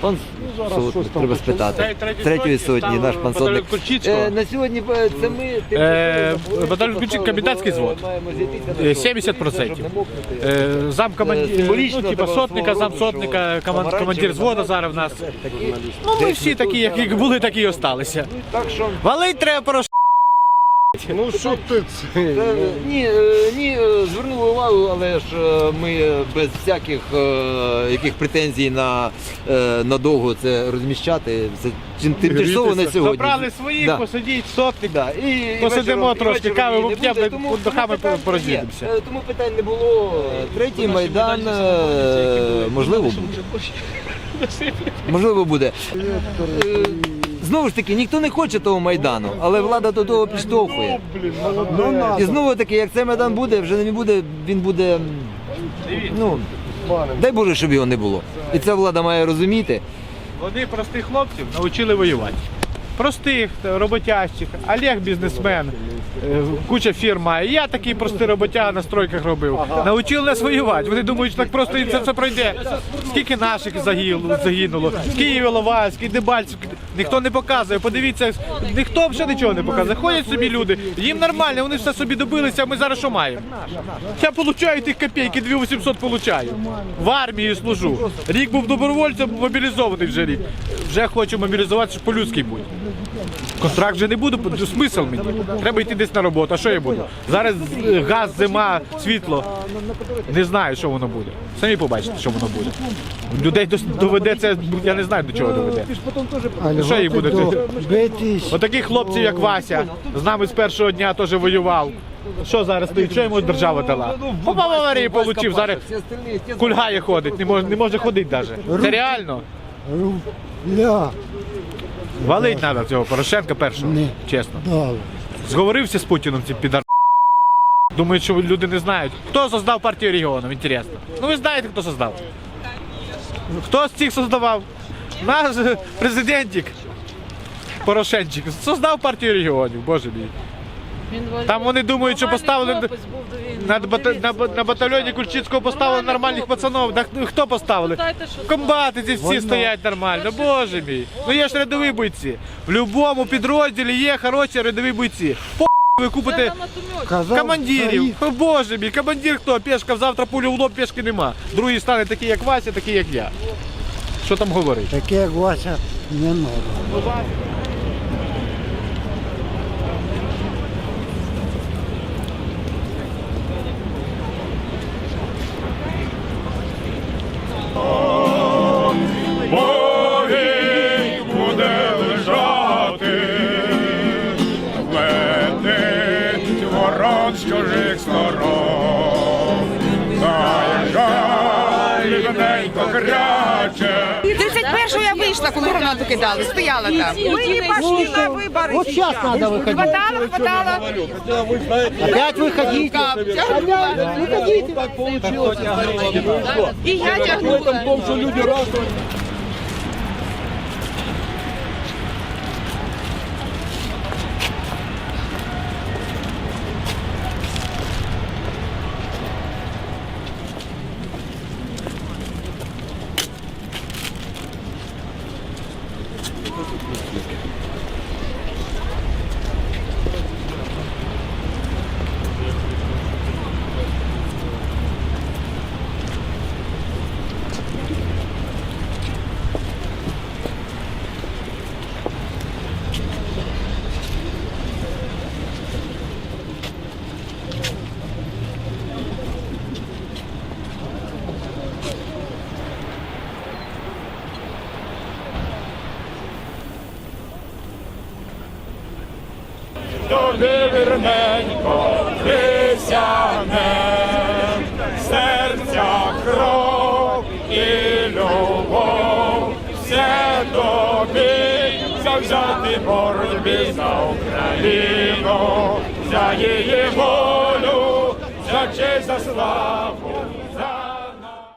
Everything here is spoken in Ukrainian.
Пан сотник, треба спитати. Третьої сотні, наш пан сотник. Е, На сьогодні е, це ми... Е, батальйон Ключик, капітанський звод. Е, 70%. Е, Зам командир, Символічно ну, типа сотника, свого зам сотника, команд- командир взвода зараз в нас. Ну, ми всі такі, які були, такі і осталися. Так що... Валить треба. Ну що ти це? Е, Ні, е, ні, е, звернули увагу, але ж е, ми е, без всяких е, яких претензій на, е, надовго це розміщати. Це тим- тимчасово на сьогодні. Забрали своїх, Да. посидіть, сотник. Да. І, і Посидимо вечором- і трошки, вечором кави її не вип'ємо, буде, тому- під духами тому питань є. Е, Тому питань не було. Третій майдан е, можливо буде. Можливо буде. Е, Знову ж таки, ніхто не хоче того майдану, але влада до того підштовхує. І знову таки, як цей майдан буде, вже не буде, він буде. Ну, дай Боже, щоб його не було. І ця влада має розуміти. Вони простих хлопців навчили воювати. Простих, роботящих. Олег бізнесмен, е, куча фірм має. Я такий простий роботяга на стройках робив. Навчили нас воювати. Вони думають, що так просто і це все пройде. Скільки наших загинуло, Київ, Іловайський, Дебальців. Ніхто не показує. Подивіться, ніхто взагалі нічого не показує. Ходять собі люди, їм нормально, вони все собі добилися, а ми зараз що маємо? Я получаю тих копійки, 2800 получаю. В армії служу. Рік був добровольцем, мобілізований вже рік. Вже хочу мобілізуватися, щоб по-людськи бути. Контракт вже не буду, смисл мені. Треба йти десь на роботу. А що я буду? Зараз е, газ, зима, світло. Не знаю, що воно буде. Самі побачите, що воно буде. Людей доведеться, я не знаю до чого доведе. Що їх буде? Отаких хлопців, як Вася, з нами з першого дня теж воював. Що зараз стоїть? Що йому держава дала? Попав аварії, получив, зараз кульгає ходить, не може, не може ходити навіть. Це реально. Ля. Валить треба цього Порошенка першого, Ні. чесно. Дали. Зговорився з Путіном цим підар. Думають, що люди не знають. Хто создав партію регіонів, інтересно. Ну ви знаєте, хто создав. Хто з цих создавав? Наш президентик Порошенчик создав партію регіонів, боже мій. Там вони думають, що поставили на, бата- на, ба- на батальйоні Кульчицького поставили нормальних пацанов. Ну, хто поставили? Комбати ці всі стоять нормально, боже мій. Ну є ж рядові бойці. В будь-якому підрозділі є хороші рядові бойці. По ви купите командирів. О, Боже мій, командир хто? Пешка, завтра пулю в лоб, пешки нема. Другий стане такий, як Вася, такий, як я. Що там говорить? Таке як Вася не. чужих сторон, заїжджай, рівненько кряче. 31-го я вийшла, коли гранату кидали, стояла там. Мы не пошли на выборы. Вот сейчас надо выходить. Хватало, хватало. Опять выходите. Кап, тягнула. І я тягнула. Тобі вірненько присягнем, серця кров і любов, все тобі завзяти боротьбі за Україну, за її волю, за честь, за славу.